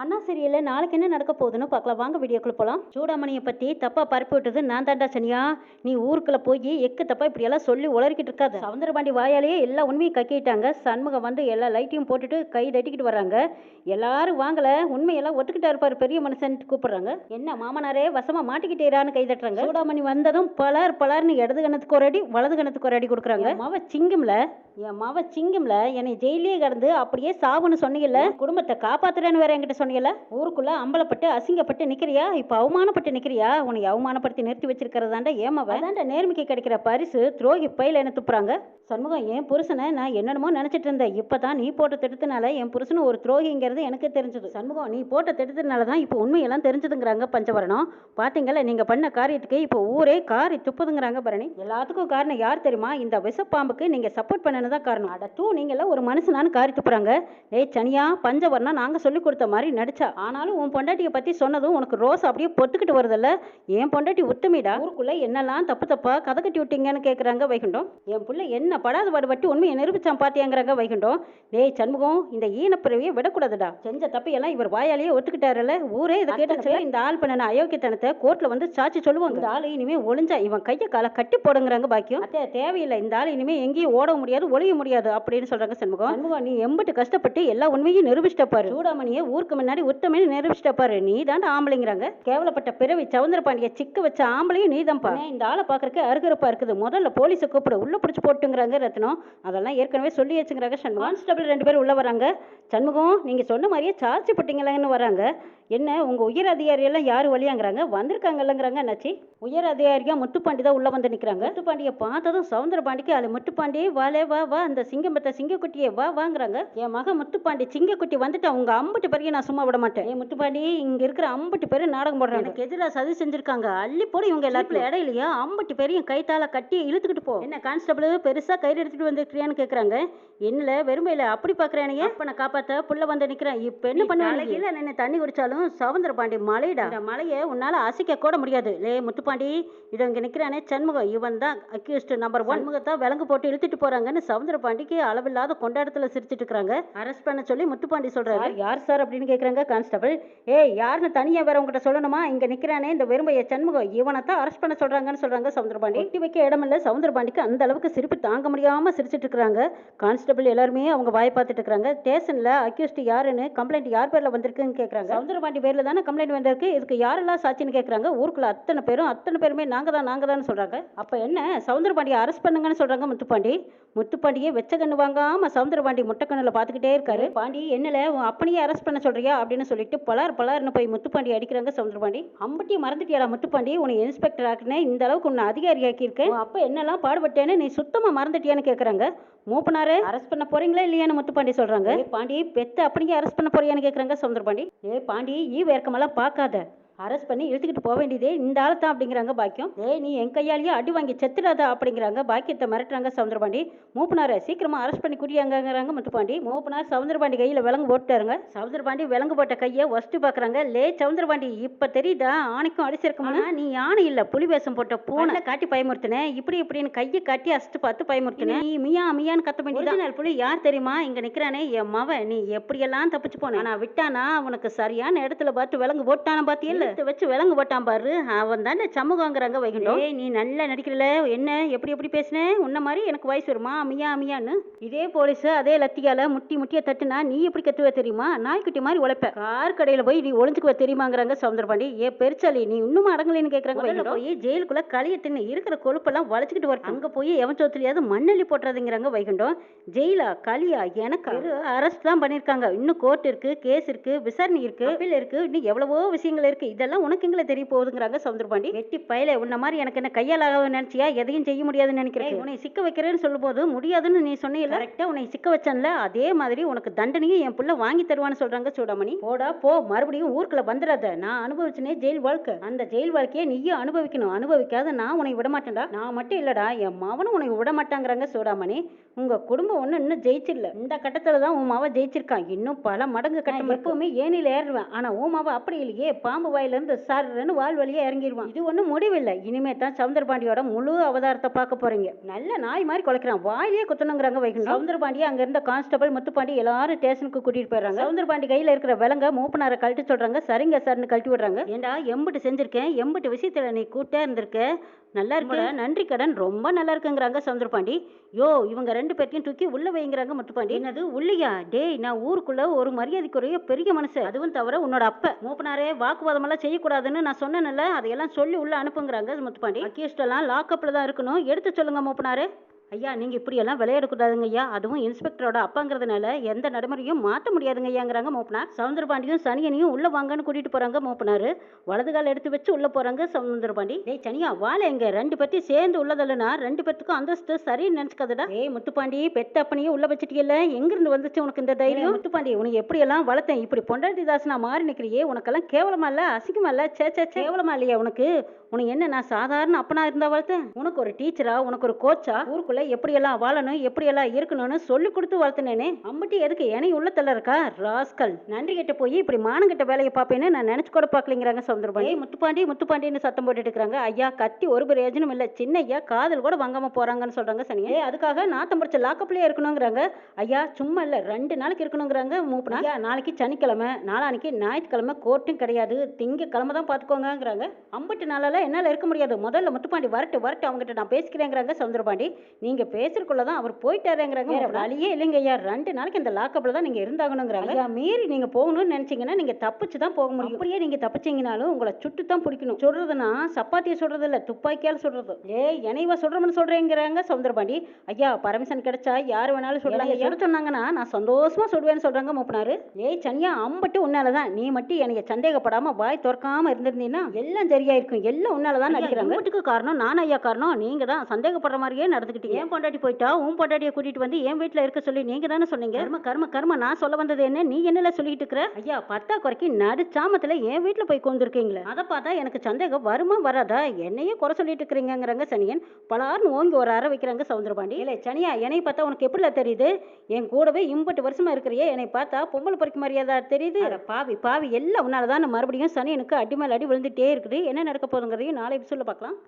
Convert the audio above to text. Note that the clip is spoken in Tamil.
அண்ணா சீரியல்ல நாளைக்கு என்ன நடக்க போகுதுன்னு பார்க்கலாம். வாங்க வீடியோக்குள்ள போகலாம் சூடாமணியை பற்றி தப்பாக பரப்பி விட்டது நான் தாண்டா சனியா. நீ ஊருக்குள்ள போய் எக்கு தப்பா இப்படியெல்லாம் சொல்லி உளறிக்கிட்டு இருக்காது. சவுந்தரபாண்டி வாயாலேயே எல்லா உண்மையும் கக்கிட்டாங்க. சண்முகம் வந்து எல்லா லைட்டையும் போட்டுட்டு கை தட்டிக்கிட்டு வராங்க எல்லாரும் வாங்கல. உண்மையெல்லாம் ஒத்துக்கிட்டா இருப்பாரு பெரிய மனுஷன் கூப்பிடுறாங்க. என்ன மாமனாரே வசமா மாட்டிக்கிட்டேரான்னு கை தட்டுறாங்க. சூடாமணி வந்ததும் பலர் பலர்னு இடது கணத்துக்கு ஒரு அடி வலது கணத்துக்கு ஒரு அடி கொடுக்குறாங்க. மாவ சிங்கம்ல என் மாவ சிங்கம்ல என்னை ஜெயிலே கிடந்து அப்படியே சாவுன்னு சொன்னீங்கல்ல குடும்பத்தை காப்பாத்துறேன்னு வேற என்கிட்ட சொன்னீங்கல்ல? ஊருக்குள்ள அம்பலப்பட்டு அசிங்கப்பட்டு நிக்கிறியா? இப்ப அவமானப்பட்டு நிக்கிறியா? உன்னை அவமானப்படுத்தி நிறுத்தி வச்சிருக்கிறதாண்ட ஏமாவ அதாண்ட நேர்மைக்கு கிடைக்கிற பரிசு துரோகி பையில என்ன துப்புறாங்க? சண்முகம் என் புருஷனை நான் என்னென்னமோ நினைச்சிட்டு இருந்தேன். இப்பதான் நீ போட்ட திட்டத்தினால என் புருஷனும் ஒரு துரோகிங்கிறது எனக்கு தெரிஞ்சது. சண்முகம் நீ போட்ட திட்டத்தினால தான் இப்போ உண்மையெல்லாம் தெரிஞ்சதுங்கிறாங்க பஞ்சவரணம். பாத்தீங்கல்ல நீங்க பண்ண காரியத்துக்கு இப்போ ஊரே காரி துப்புதுங்கிறாங்க பரணி. எல்லாத்துக்கும் காரணம் யார் தெரியுமா? இந்த விஷப்பாம்புக்கு நீங்க சப்போர்ட் பண்ணனு தான் காரணம். அட தூ நீங்கள ஒரு மனுஷனான்னு காரி துப்புறாங்க. ஏய் சனியா பஞ்சவர்ணம் நாங்க சொல்லி கொடுத்த மாதிரி நடிச்சா. ஆனாலும் உன் பொண்டாட்டியை பத்தி சொன்னதும் உனக்கு ரோஸ் அப்படியே பொத்துக்கிட்டு வருதுல்ல? என் பொண்டாட்டி உத்தமிடா. ஊருக்குள்ள என்னெல்லாம் தப்பு தப்பா கதை கட்டி விட்டீங்கன்னு கேக்குறாங்க வைகுண்டம். என் புள்ள என்ன படாத பாடுபட்டு உண்மையை நிரூபிச்சான் பாத்தியாங்கிறாங்க வைகுண்டம். டேய் சண்முகம் இந்த ஈனப்பிறவியை விடக்கூடாதுடா. செஞ்ச தப்பையெல்லாம் இவர் வாயாலேயே ஒத்துக்கிட்டாருல்ல? ஊரே இதை கேட்டுச்சுல இந்த ஆள் பண்ணன அயோக்கியத்தனத்தை கோர்ட்ல வந்து சாட்சி சொல்லுவாங்க. இந்த ஆள் இனிமே ஒளிஞ்சா இவன் கையை காலை கட்டி போடுங்கிறாங்க பாக்கியம். அத்தே தேவையில்லை. இந்த ஆள் இனிமே எங்கேயும் ஓட முடியாது ஒளிய முடியாது அப்படின்னு சொல்றாங்க சண்முகம். சண்முகம் நீ எம்பிட்டு கஷ்டப்பட்டு எல்லா உண்மையும் நிரூபிச்சிட்ட பாரு. சூடாமணியை ஊருக்கு முன்னாடி உத்தமே நிரூபிச்சிட்ட பாரு. நீ தான் ஆம்பளைங்கிறாங்க. கேவலப்பட்ட பிறவி சவுந்தர பாண்டிய சிக்க வச்ச ஆம்பளையும் நீ தான் இந்த ஆளை பாக்குறதுக்கு அருகருப்பா இருக்குது. முதல்ல போலீஸை கூப்பிடு. உள்ள பிடிச்சி போட்டுங்கிறாங்க ரத்னம். அதெல்லாம் ஏற்கனவே சொல்லி வச்சுங்கிறாங்க சண்முகம். கான்ஸ்டபிள் ரெண்டு பேரும் உள்ள வராங்க. சண்முகம் நீங்க சொன்ன மாதிரியே சார்ஜ் போட்டீங்களேன்னு வராங்க. என்ன உங்க உயர் அதிகாரியெல்லாம் யார் யாரு வழியாங்கிறாங்க? வந்திருக்காங்கல்லங்கிறாங்க என்னாச்சு உயர் அதிகாரியா முத்துப்பாண்டி தான் உள்ள வந்து நிற்கிறாங்க முத்துப்பாண்டியை பார்த்ததும் சவுந்தர பாண்டிக்கு அது முத்துப்பாண்டி வாலே வா வா. அந்த சிங்கம்பத்த சிங்கக்குட்டியே வா வாங்குறாங்க. என் மகன் முத்துப்பாண்டி சிங்கக்குட்டி வந்துட்டா உங்க அம்பட்டு பிறகு நான் சும்மா விட மாட்டேன். ஏன் முத்துப்பாண்டி இங்க இருக்கிற அம்பட்டு பேரு நாடகம் போடுறாங்க. எனக்கு எதிராக சதி செஞ்சிருக்காங்க. அள்ளி போட இவங்க எல்லாருக்கும் இடையிலையா அம்பட்டு பேரையும் கைத்தால கட்டி இழுத்துக்கிட்டு போ. என்ன கான்ஸ்டபிள்? பெருசா கையில் எடுத்துட்டு வந்திருக்கிறியான்னு கேக்குறாங்க. என்னல வெறுமையில அப்படி பாக்குறானுங்க அப்ப நான் காப்பாத்த புள்ள வந்து நிக்கிறேன். இப்ப என்ன பண்ணுவாங்க இல்ல என்ன தண்ணி குடிச்சாலும் சவுந்தர பாண்டி மலைடா இந்த மலையை உன்னால அசைக்க கூட முடியாது. லே முத்துப்பாண்டி இது இங்க நிக்கிறானே சண்முகம். இவன் தான் அக்யூஸ்ட் நம்பர் ஒன் முகத்தா விலங்கு போட்டு இழுத்துட்டு போறாங்கன்னு சவுந்தர பாண்டிக்கு அளவில்லாத கொண்டாட்டத்துல சிரிச்சிட்டு இருக்காங்க. அரெஸ்ட் பண்ண சொல்லி முத்துப்பாண்டி சொல்றாரு. யார் சார் அப்படின்னு கேக்குறாங்க கான்ஸ்டபிள் ஏய் யாருன்னு தனியா வேற உங்ககிட்ட சொல்லணுமா? இங்க நிக்கிறானே இந்த வெறுமைய சண்முகம் இவனை தான் அரெஸ்ட் பண்ண சொல்றாங்கன்னு சொல்றாங்க சவுந்தரபாண்டி. ஒட்டி வைக்க இடமில்ல சவுந்தரபாண்டிக்கு அந்த அளவுக்கு சிரிப்பு தாங்க முடியாம சிரிச்சிட்டு இருக்காங்க கான்ஸ்டபிள் எல்லாருமே அவங்க வாய் பார்த்துட்டு இருக்காங்க ஸ்டேஷன்ல அக்யூஸ்ட் யாருன்னு கம்ப்ளைண்ட் யார் பேர்ல வந்திருக்குன்னு கேக்குறாங்க. சவுந்தரபாண்டி பேர்ல தானே கம்ப்ளைண்ட் வந்திருக்கு? இதுக்கு யாரெல்லாம் சாட்சின்னு கேக்குறாங்க? ஊருக்குள்ள அத்தனை பேரும் அத்தனை பேருமே நாங்க தான் நாங்க தான் சொல்றாங்க. அப்ப என்ன சவுந்தரபாண்டியை அரெஸ்ட் பண்ணுங்கன்னு சொல்றாங்க முத்துப்பாண்டி. முத்துப்பாண்டியை வெச்ச கண்ணு வாங்காம சவுந்தரபாண்டி முட்டைக்கண்ணுல பாத்துக்கிட்டே இருக்காரு. பாண்டி என்னல? உன் அப்பனையே அரெஸ்ட் பண்ண சொல்றியா? அப்படின்னு சொல்லிட்டு பலார் பலார்னு போய் முத்துப்பாண்டி அடிக்கிறாங்க சவுந்தரபாண்டி. அம்பட்டி மறந்துட்டியாடா முத்துப்பாண்டி உன்னை இன்ஸ்பெக்டர் ஆக்குனேன் இந்த அளவுக்கு உன்னை அதிகாரி ஆக்கியிருக்கேன் அப்ப என்னெல்லாம் பாடுபட்டேன்னு நீ சுத்தமா மறந்துட்டியான்னு கேக்குறாங்க. மூப்பனாரே அரெஸ்ட் பண்ண போறீங்களா இல்லையான்னு முத்துப்பாண்டி சொல்றாங்க. பாண்டி பெத்த அப்படியே அரெஸ்ட் பண்ண போறியான்னு கேக்குறாங்க சவுந்தரபாண்டி. ஏ பாண்டி ஈ வேர்க்கமெல்லாம் பார்க்காத அரெஸ்ட் பண்ணி இழுத்துக்கிட்டு போக வேண்டியதே இந்த ஆள் தான் அப்படிங்கிறாங்க பாக்கியம். ஏய் நீ என் கையாலேயே அடி வாங்கி செத்துடாத அப்படிங்கிறாங்க பாக்கியத்தை மிரட்டுறாங்க சவுந்தரபாண்டி. மூப்பனாரை சீக்கிரமா அரெஸ்ட் பண்ணி குடியாங்கங்கிறாங்க முத்துப்பாண்டி. மூப்பனார் சவுந்தரபாண்டி கையில விலங்கு போட்டுட்டாருங்க. சவுந்தரபாண்டி விலங்கு போட்ட கையை ஒஸ்ட்டு பாக்குறாங்க. லே சவுந்தரபாண்டி இப்ப தெரியுதா? ஆணைக்கும் அடிச்சிருக்கோம்னா நீ யானை இல்ல புலி வேஷம் போட்ட பூனை. காட்டி பயமுறுத்தின இப்படி இப்படின்னு கையை காட்டி அசிட்டு பார்த்து பயமுறுத்தின நீ மியா மியான்னு கத்த வேண்டியது? புலி யார் தெரியுமா? இங்க நிக்கிறானே என் மவன். நீ எப்படியெல்லாம் தப்பிச்சு போன? நான் விட்டானா? அவனுக்கு சரியான இடத்துல பார்த்து விலங்கு போட்டான பாத்தியல்ல எடுத்து வச்சு விலங்கு போட்டான் பாரு. அவன் தானே சமூகங்கிறாங்க வைகுண்டம். ஏய் நீ நல்லா நடிக்கிறல. என்ன எப்படி எப்படி பேசுன? உன்ன மாதிரி எனக்கு வயசு வருமா? அமியா அமியான்னு இதே போலீஸ் அதே லத்தியால முட்டி முட்டிய தட்டுனா நீ எப்படி கத்துவ தெரியுமா? நாய்க்குட்டி மாதிரி உழைப்ப. கார் கடையில போய் நீ ஒளிஞ்சுக்குவ தெரியுமாங்கிறாங்க சவுந்தரபாண்டி ஏ பெருச்சாலி நீ இன்னும் அடங்கலைன்னு வைகுண்டம். போய் ஜெயிலுக்குள்ள களிய தின்னு இருக்கிற கொழுப்பெல்லாம் வளைச்சுக்கிட்டு வர அங்க போய் எவன் சோத்துலயாவது மண்ணள்ளி போட்டுறதுங்கிறாங்க வைகுண்டம். ஜெயிலா களியா எனக்கு? அரெஸ்ட் தான் பண்ணிருக்காங்க. இன்னும் கோர்ட் இருக்கு கேஸ் இருக்கு விசாரணை இருக்கு அப்பீல் இருக்கு இன்னும் எவ்வளவோ விஷயங்கள் இருக்கு. இதெல்லாம் உனக்கு எங்களை தெரிய போகுதுங்கிறாங்க சவுந்தரபாண்டி வெட்டி பயல உன்ன மாதிரி எனக்கு என்ன கையால் நினைச்சியா? எதையும் செய்ய முடியாதுன்னு நினைக்கிறேன் உன்னை சிக்க வைக்கிறேன்னு சொல்லும் போது முடியாதுன்னு நீ சொன்னீங்க கரெக்டா உன்னை சிக்க வச்சன்ல அதே மாதிரி உனக்கு தண்டனையும் என் புள்ள வாங்கி தருவான்னு சொல்றாங்க சூடாமணி. போடா போ மறுபடியும் ஊருக்குள்ள வந்துடாத நான் அனுபவிச்சனே ஜெயில் வாழ்க்கை. அந்த ஜெயில் வாழ்க்கையை நீயும் அனுபவிக்கணும். அனுபவிக்காத நான் உன்னை விட மாட்டேன்டா. நான் மட்டும் இல்லடா என் மவனும் உன்னை விட மாட்டாங்கிறாங்க சூடாமணி. உங்க குடும்பம் ஒன்றும் இன்னும் ஜெயிச்சிடல இந்த கட்டத்துல தான் உன் மாவ ஜெயிச்சிருக்கான். இன்னும் பல மடங்கு கட்டம் எப்பவுமே ஏனில ஏறுவேன். ஆனா உன் மாவ அப்படி இல்லையே. பாம்பு வாயிலிருந்து சர்ன்னு வால் வழியா இறங்கிடுவான் இது ஒன்றும் முடிவில்லை. இனிமே தான் சவுந்தரபாண்டியோட முழு அவதாரத்தை பார்க்க போறீங்க. நல்ல நாய் மாதிரி குலைக்கிறான். வாயிலே குத்தணுங்கிறாங்க வைக்கணும் சவுந்தரபாண்டி அங்க இருந்த கான்ஸ்டபிள் முத்துப்பாண்டி எல்லாரும் ஸ்டேஷனுக்கு கூட்டிட்டு போயிடுறாங்க. சவுந்தரபாண்டி கையில இருக்கிற விலங்க மூப்பனாரை கழட்டி சொல்றாங்க. சரிங்க சார்னு கழட்டி விடுறாங்க. ஏண்டா எம்பிட்டு செஞ்சிருக்கேன்? எம்பிட்டு விஷயத்துல நீ கூட்டே இருந்திருக்க? நல்லா இருக்கு. நன்றி கடன். ரொம்ப நல்லா இருக்குங்கிறாங்க சவுந்தரபாண்டி. யோ இவங்க ரெண்டு பேர்த்தையும் தூக்கி உள்ள வைங்கிறாங்க முத்துப்பாண்டி. என்னது உள்ளியா? டேய் நான் ஊருக்குள்ள ஒரு மரியாதைக்குரிய பெரிய மனுஷன். அதுவும் தவிர உன்னோட அப்ப. மூப்பனாரே வாக்குவாதம் அவங்களாம் செய்யக்கூடாதுன்னு நான் சொன்னேன்ல அதையெல்லாம் சொல்லி உள்ள அனுப்புங்கிறாங்க முத்துப்பாண்டி. அக்யூஸ்ட் எல்லாம் லாக்அப்ல தான் இருக்கணும். எடுத்து சொல்லுங்க மூப்பனாரு. ஐயா நீங்கள் இப்படியெல்லாம் விளையாடக்கூடாதுங்க ஐயா. அதுவும் இன்ஸ்பெக்டரோட அப்பாங்கிறதுனால எந்த நடைமுறையும் மாற்ற முடியாதுங்க ஐயாங்கிறாங்க மூப்பனார். சவுந்தரபாண்டியும் சனியனையும் உள்ளே வாங்கன்னு கூட்டிகிட்டு போகிறாங்க மூப்பனார். வலது கால் எடுத்து வச்சு உள்ளே போகிறாங்க சவுந்தரபாண்டி டேய் சனியா வாழை எங்க? ரெண்டு பேர்த்தையும் சேர்ந்து உள்ளதில்லனா ரெண்டு பேர்த்துக்கும் அந்தஸ்து சரின்னு நினச்சிக்காதடா. ஏய் முத்துப்பாண்டி பெத்த அப்பனையே உள்ள வச்சுட்டியல்ல? எங்கிருந்து வந்துச்சு உனக்கு இந்த தைரியம்? முத்துப்பாண்டி உனக்கு எப்படியெல்லாம் வளர்த்தேன்? இப்படி பொண்டாட்டி தாசனா மாறி நிற்கிறியே உனக்கெல்லாம் கேவலமா இல்ல? அசிங்கமா இல்ல? சே சே. கேவலமா இல்லையா உனக்கு? உனக்கு என்ன நான் சாதாரண அப்பனா இருந்தா வளர்த்தேன்? உனக்கு ஒரு டீச்சரா? உனக்கு ஒரு கோச்சா? ஊருக்குள்ள எப்படியெல்லாம் வாழணும் எப்படியெல்லாம் இருக்கணும்னு சொல்லி கொடுத்து வளர்த்துனேனே. அம்பட்டி எதுக்கு என்னை உள்ள தள்ள இருக்கா? ராஸ்கல். நன்றி கிட்ட போய் இப்படி மானங்கிட்ட வேலையை பார்ப்பேன்னு நான் நினைச்சு கூட பார்க்கலைங்கிறாங்க சவுந்தரபாண்டி முத்துப்பாண்டி முத்துப்பாண்டின்னு சத்தம் போட்டுட்டு இருக்காங்க ஐயா கத்தி ஒரு பிரயோஜனம் இல்ல. சின்ன ஐயா காதல் கூட வாங்காம போறாங்கன்னு சொல்றாங்க சனியே அதுக்காக நாத்தம் படிச்ச லாக்கப்லயே இருக்கணுங்கிறாங்க. ஐயா சும்மா இல்ல ரெண்டு நாளைக்கு இருக்கணுங்கிறாங்க மூப்பனா. ஐயா நாளைக்கு சனிக்கிழமை நாளானைக்கு ஞாயிற்றுக்கிழமை கோர்ட்டும் கிடையாது. திங்கக்கிழமை தான் பார்த்துக்கோங்கங்கிறாங்க. அம்பட்டு நாளால என்னால் இருக்க முடியாது. முதல்ல முத்துப்பாண்டி வரட்டு வரட்டு அவங்ககிட்ட நான் பேசிக்கிறேங்கிறாங்க சவுந்தரபாண்டி நீங்க பேசுறதுக்குள்ள தான் அவர் போயிட்டாருங்கிறாங்க. வேற வழியே இல்லைங்க ஐயா. ரெண்டு நாளைக்கு இந்த லாக்கப்ல தான் நீங்க இருந்தாகணுங்கிறாங்க. ஐயா மீறி நீங்க போகணும்னு நினைச்சீங்கன்னா நீங்க தப்பிச்சு தான் போக முடியும். அப்படியே நீங்க தப்பிச்சீங்கனாலும் உங்களை சுட்டு தான் பிடிக்கணும். சொல்றதுன்னா சப்பாத்தியை சொல்றது இல்ல துப்பாக்கியால சொல்றது. ஏய் என்னைவா சொல்றோம்னு சொல்றேங்கிறாங்க சவுந்தரபாண்டி ஐயா பர்மிஷன் கிடைச்சா யார் வேணாலும் சொல்லலாம் சொல்ல சொன்னாங்கன்னா நான் சந்தோஷமா சொல்வேன்னு சொல்றாங்க மூப்பனாரு. ஏய் சனியா அம்பட்டு உன்னாலதான். நீ மட்டும் எனக்கு சந்தேகப்படாம வாய் திறக்காம இருந்திருந்தீங்கன்னா எல்லாம் சரியா இருக்கும் எல்லாம் உன்னாலதான் நடிக்கிறாங்க. வீட்டுக்கு காரணம் நான் ஐயா? காரணம் நீங்க தான். சந்தேகப்படுற மாதிரியே நடந்துக்கிட்டீங்க ஏன் பொண்டாட்டி போயிட்டா உன் பொண்டாட்டியை கூட்டிட்டு வந்து என் வீட்டுல இருக்க சொல்லி நீங்க தானே சொன்னீங்க? கர்ம கர்ம கர்ம நான் சொல்ல வந்தது என்ன? நீ என்னல சொல்லிட்டு இருக்கிற? ஐயா பத்தா குறைக்கு நடுச்சாமத்துல என் வீட்டுல போய் கொண்டிருக்கீங்களே அதை பார்த்தா எனக்கு சந்தேகம் வருமா வராதா? என்னையே குறை சொல்லிட்டு இருக்கிறீங்கிறாங்க சனியன். பலார்னு ஓங்கி ஒரு அறை வைக்கிறாங்க சவுந்தரபாண்டி. இல்லை சனியா என்னை பார்த்தா உனக்கு எப்படில தெரியுது? என் கூடவே இம்பட்டு வருஷமா இருக்கிறியே என்னை பார்த்தா பொம்பளை பொறிக்க மாதிரியாதா தெரியுது? பாவி பாவி எல்லாம் உன்னால தான் மறுபடியும் சனியனுக்கு அடி மேல அடி விழுந்துட்டே இருக்குது. என்ன நடக்க போகுதுங்கிறதையும் நாளை சொல்ல பார்க்கலாம்.